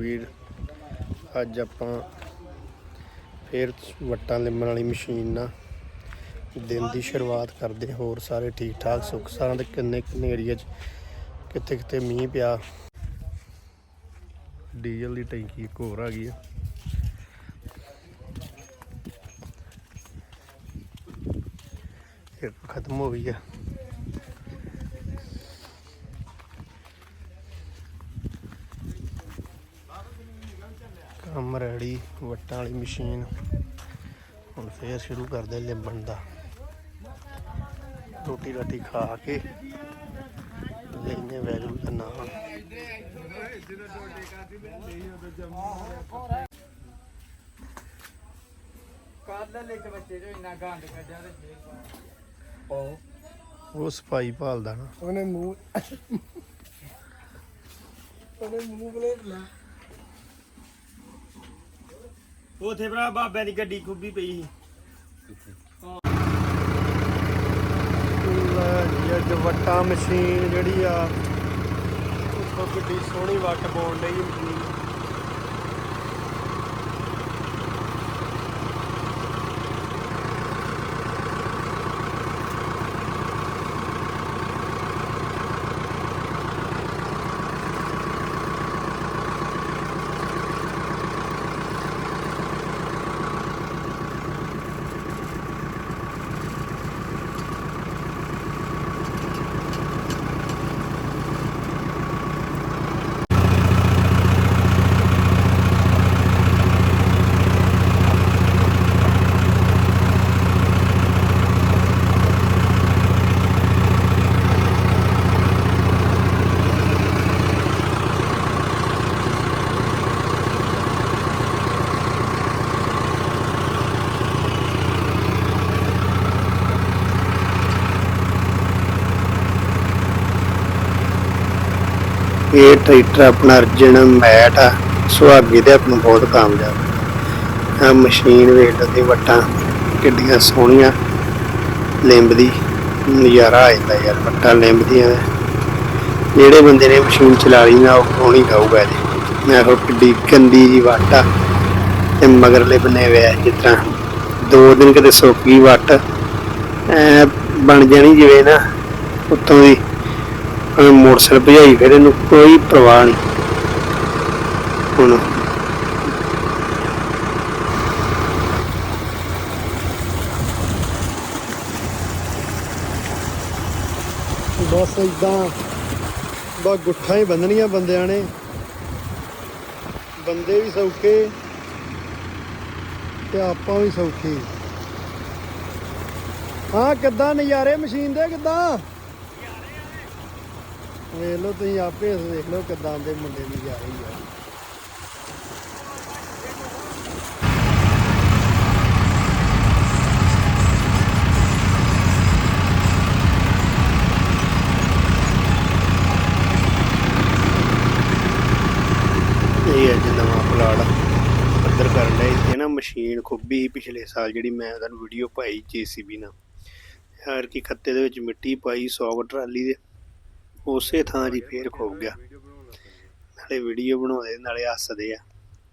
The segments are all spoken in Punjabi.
ਵੀਰ, ਅੱਜ ਆਪਾਂ ਫੇਰ ਵੱਟਾਂ ਲਿੰਬਣ ਵਾਲੀ ਮਸ਼ੀਨ ਨਾਲ ਦਿਨ ਦੀ ਸ਼ੁਰੂਆਤ ਕਰਦੇ ਹੋਰ ਸਾਰੇ ਠੀਕ ਠਾਕ ਸੁੱਖ ਸਾਰਾਂ ਦੇ ਕਿੰਨੇ ਕਿੰਨੇ ਏਰੀਆ 'ਚ ਕਿੱਥੇ ਕਿੱਥੇ ਮੀਂਹ ਪਿਆ। ਡੀਜ਼ਲ ਦੀ ਟੈਂਕੀ ਇੱਕ ਹੋਰ ਆ ਗਈ ਆ। ਇੱਕ ਖਤਮ ਹੋ ਗਈ ਆ। ਕੰਮ ਰੈਡੀ ਵੱਟਾਂ ਵਾਲੀ ਮਸ਼ੀਨ। ਹੁਣ ਫੇਰ ਸ਼ੁਰੂ ਕਰਦੇ ਲਿੰਬਣ ਦਾ। ਰੋਟੀ ਰਾਟੀ ਖਾ ਕੇ ਲੈਨੇ ਵੈਗਰੂ ਦਾ ਨਾਮ। ਕੱਲ ਲੈ ਕੇ ਬੱਚੇ ਜੋ ਇੰਨਾ ਗੰਦ ਕੱਢਿਆ ਤੇ ਫੇਰ ਉਹ ਸਫ਼ਾਈ ਭਾਲਦਾ ਨਾ। ਉਹਨੇ ਮੂੰਹ ਉਹਨੇ ਮੂੰਹ ਬਲੇਟ ਲਾ। ਉਥੇ ਭਰਾ ਬਾਬਿਆਂ ਦੀ ਗੱਡੀ ਖੁੱਬੀ ਪਈ ਸੀ। ਲੈ ਜੀ, ਅੱਜ ਵੱਟਾਂ ਮਸ਼ੀਨ ਜਿਹੜੀ ਆ ਉੱਥੋਂ ਕਿੱਡੀ ਸੋਹਣੀ ਵੱਟ ਪਾਉਣ ਲਈ ਮਸ਼ੀਨ। ਇਹ ਟਰੈਕਟਰ ਆਪਣਾ ਅਰਜਨ, ਮੈਟ ਆ, ਸੁਹਾਗੇ ਤੇ ਆਪਾਂ ਨੂੰ ਬਹੁਤ ਕਾਮਯਾਬ। ਆ ਮਸ਼ੀਨ ਵੇਖ ਲਓ ਵੱਟਾਂ ਕਿੱਡੀਆਂ ਸੋਹਣੀਆਂ। ਲਿੰਬਦੀ ਨਜ਼ਾਰਾ ਆ ਜਾਂਦਾ ਯਾਰ, ਵੱਟਾਂ ਲਿੰਬਦੀਆਂ ਜਿਹੜੇ ਬੰਦੇ ਨੇ ਮਸ਼ੀਨ ਚਲਾ ਲਈ ਨਾ, ਉਹ ਕੌਣ ਹੀ ਜੀ? ਮੈਂ ਕਿਹਾ ਕਿੱਡੀ ਗੰਦੀ ਜੀ ਵੱਟ ਆ। ਤੇ ਮਗਰਲੇ ਬੰਨੇ ਵੇ ਜਿਸ ਤਰ੍ਹਾਂ। ਦੋ ਦਿਨ ਕਿਤੇ ਸੋਕੀ ਵੱਟ। ਬਣ ਜਾਣੀ ਜਿਵੇਂ ਨਾ, ਉੱਤੋਂ ਦੀ ਮੋਟਰਸਾਈਕਲ ਭਜਾਈ ਫਿਰ ਇਹਨੂੰ, ਕੋਈ ਪਰਵਾਹ ਨਹੀਂ। ਹੁਣ ਬਸ ਇਦਾਂ ਬਾ ਗੁੱਠਾਂ ਹੀ ਬੰਨਣੀਆਂ ਬੰਦਿਆਂ ਨੇ। ਬੰਦੇ ਵੀ ਸੌਖੇ ਤੇ ਆਪਾਂ ਵੀ ਸੌਖੇ। ਹਾਂ, ਕਿੱਦਾਂ ਨਜ਼ਾਰੇ ਮਸ਼ੀਨ ਦੇ, ਕਿੱਦਾਂ? ਵੇਖ ਲਓ, ਤੁਸੀਂ ਆਪੇ ਦੇਖ ਲਓ ਕਿੱਦਾਂ ਦੇ ਮੁੰਡੇ ਨਜ਼ਾਰੇ ਹੀ ਆ। ਇਹ ਅੱਜ ਨਵਾਂ ਪਲਾਟ ਅੰਦਰ ਕਰਨ ਦਾ ਇਹ ਨਾ ਮਸ਼ੀਨ ਖੁੱਬੀ ਸੀ ਪਿਛਲੇ ਸਾਲ, ਜਿਹੜੀ ਮੈਂ ਤੁਹਾਨੂੰ ਵੀਡੀਓ ਪਾਈ ਜੀਸੀਬੀ ਨਾਲ। ਯਾਰ ਕੀ ਖੱਤੇ ਦੇ ਵਿੱਚ ਮਿੱਟੀ ਪਾਈ 100 ਟਰਾਲੀ ਦੇ ਉਸੇ ਥਾਂ ਜੀ ਫੇਰ ਖੋ ਗਿਆ। ਨਾਲੇ ਵੀਡੀਓ ਬਣਾਉਂਦੇ, ਨਾਲੇ ਹੱਸਦੇ ਆ।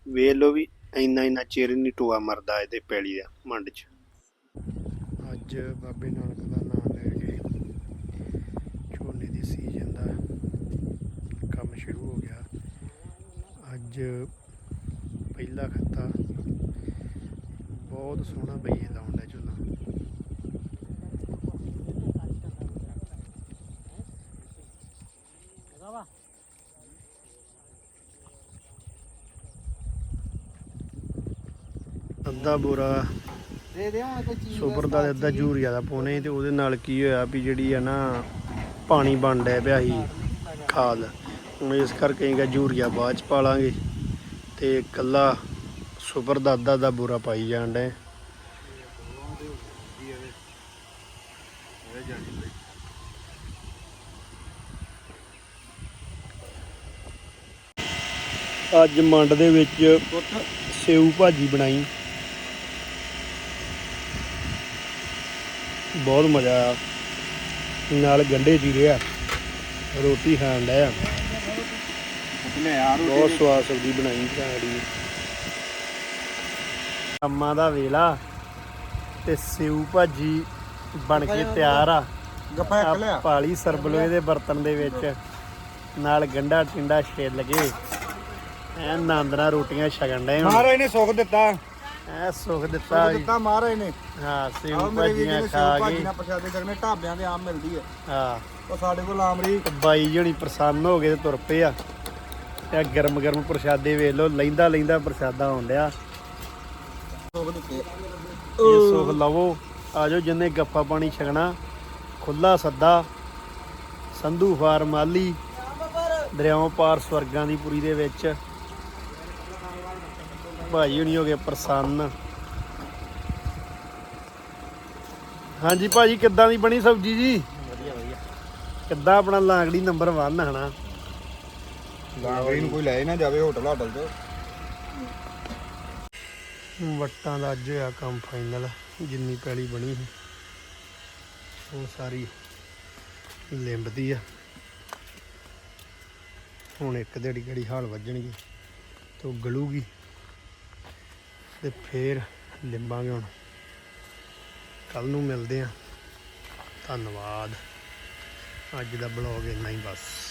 ਵੇਖ ਲਓ ਵੀ ਇੰਨਾ ਇੰਨਾ ਚਿਰ ਨਹੀਂ ਟੋਆ ਮਰਦਾ ਇਹਦੇ ਪੈਲੀ ਦਾ, ਮੰਡ 'ਚ। ਅੱਜ ਬਾਬੇ ਨਾਨਕ ਦਾ ਨਾਮ ਲੈ ਕੇ ਝੋਨੇ ਦੀ ਸੀਜ਼ਨ ਦਾ ਕੰਮ ਸ਼ੁਰੂ ਹੋ ਗਿਆ। ਅੱਜ ਪਹਿਲਾ ਖੱਤਾ ਬਹੁਤ ਸੋਹਣਾ ਬਈਏ ਲਾਉਣ ਦਾ ਝੋਨਾ ਅੱਧਾ ਬੋਰਾ ਦੇ ਦੇ ਹੁਣ ਕੋਈ ਚੀਜ਼ ਸੁਪਰ ਦਾ ਤੇ ਅੱਧਾ ਯੂਰੀਆ ਦਾ ਪਾਉਣੇ ਤੇ ਉਹਦੇ ਨਾਲ ਕੀ ਹੋਇਆ ਵੀ ਜਿਹੜੀ ਆ ਨਾ ਪਾਣੀ ਬਣ ਡਿਆ ਪਿਆ ਸੀ ਖਾਦ। ਹੁਣ ਇਸ ਕਰਕੇ ਹੈਗਾ ਯੂਰੀਆ ਬਾਅਦ ਚ ਪਾ ਲਾਂਗੇ ਤੇ ਕੱਲਾ ਸੁਪਰ ਦਾ ਅੱਧਾ ਦਾ ਬੋਰਾ ਪਾਈ ਜਾਣ ਡੇ ਅੱਜ ਮੰਡ ਦੇ ਵਿੱਚ ਸੇਊ ਭਾਜੀ ਬਣਾਈ। ਬਹੁਤ ਮਜ਼ਾ ਆਇਆ। ਨਾਲ ਗੰਡੇ ਚੀਰੇ ਆ। ਰੋਟੀ ਖਾਣ ਲੈ ਯਾਰ ਬਹੁਤ ਸਵਾਦ ਸਬਜ਼ੀ ਬਣਾਈ ਸਾਡੀ। ਅੰਮਾ ਦਾ ਵੇਲਾ ਤੇ ਸਿਉ ਭਾਜੀ ਬਣ ਕੇ ਤਿਆਰ ਆ। ਗੱਪਾ ਆ ਪਾਲੀ ਸਰਬਲੋਏ ਦੇ ਬਰਤਨ ਦੇ ਵਿੱਚ। ਨਾਲ ਗੰਡਾ ਟਿੰਡਾ ਛਿੱਲ ਕੇ ਐ ਆਨੰਦ ਨਾਲ ਰੋਟੀਆਂ ਛਕਣ ਡਏ ਹੁਣ। ਮਹਾਰਾਜ ਨੇ ਸੁੱਖ ਦਿੱਤਾ। ਐ ਸੁੱਖ ਦਿੱਤਾ ਜੀ। ਦਿੱਤਾ ਮਹਾਰਾਜ ਨੇ। ਹਾਂ ਵੀਰ ਭਾਜੀਆਂ ਖਾ ਸੇਵ ਭਾਜੀ ਕੇ ਨਾਲ ਪ੍ਰਸ਼ਾਦੇ ਕਰਨੇ ਢਾਬਿਆਂ ਦੇ ਆਮ ਮਿਲਦੀ ਹੈ। ਹਾਂ। ਉਹ ਸਾਡੇ ਕੋਲ ਆਮਰੀ ਬਾਈ ਜਣੀ ਪ੍ਰਸੰਨ ਹੋ ਗਏ ਤੇ ਤੁਰ ਪਏ ਆ। ਤੇ ਗਰਮ ਗਰਮ ਪ੍ਰਸ਼ਾਦੇ ਵੇਖ ਲਓ ਲੈਂਦਾ ਲੈਂਦਾ ਪ੍ਰਸ਼ਾਦਾ ਆਉਣ ਡਿਆ। ਸੁੱਖ ਦਿੱਤੇ। ਇਹ ਸੁਖ ਲਵੋ ਆਜੋ ਜਿੰਨੇ ਗੱਫਾ ਪਾਣੀ ਛਕਣਾ ਖੁੱਲਾ ਸੱਦਾ ਸੰਧੂ ਫਾਰਮ ਮਾਲੀ ਦਰਿਆਵਾਂ ਪਾਰ ਸਵਰਗਾਂ ਦੀ ਪੁਰੀ ਦੇ ਵਿੱਚ। ਭਾਜੀ ਹੁਣੀ ਹੋ ਗਏ ਪ੍ਰਸੰਨ। ਹਾਂਜੀ ਭਾਜੀ ਕਿੱਦਾਂ ਦੀ ਬਣੀ ਸਬਜੀ ਜੀ? ਵਧੀਆ ਵਧੀਆ। ਕਿੱਦਾਂ ਆਪਣਾ ਲਾਂਗੜੀ ਨੰਬਰ 1 ਹਨਾ? ਲਾਂਗਰੀ ਨੂੰ ਕੋਈ ਲੈ ਨਾ ਜਾਵੇ ਹੋਟਲ ਹੋਟਲ ਚ ਵੱਟਾਂ ਦਾ ਅੱਜ ਹੋਇਆ ਕੰਮ ਫਾਈਨਲ ਜਿੰਨੀ ਪੈਲੀ ਬਣੀ ਸੀ। ਉਹ ਸਾਰੀ ਲਿੰਬਦੀ ਆ। ਹੁਣ ਇੱਕ ਦਿਹਾੜੀ ਘੜੀ ਹਾਲ ਵੱਜਣਗੀ ਤੇ ਗਲੂਗੀ। ਤੇ ਫੇਰ ਲਿੰਬਾਂਗੇ ਹੁਣ। ਕੱਲ ਨੂੰ ਮਿਲਦੇ ਆ ਧੰਨਵਾਦ। ਅੱਜ ਦਾ ਬਲੌਗ ਇੰਨਾ ਹੀ ਬਸ।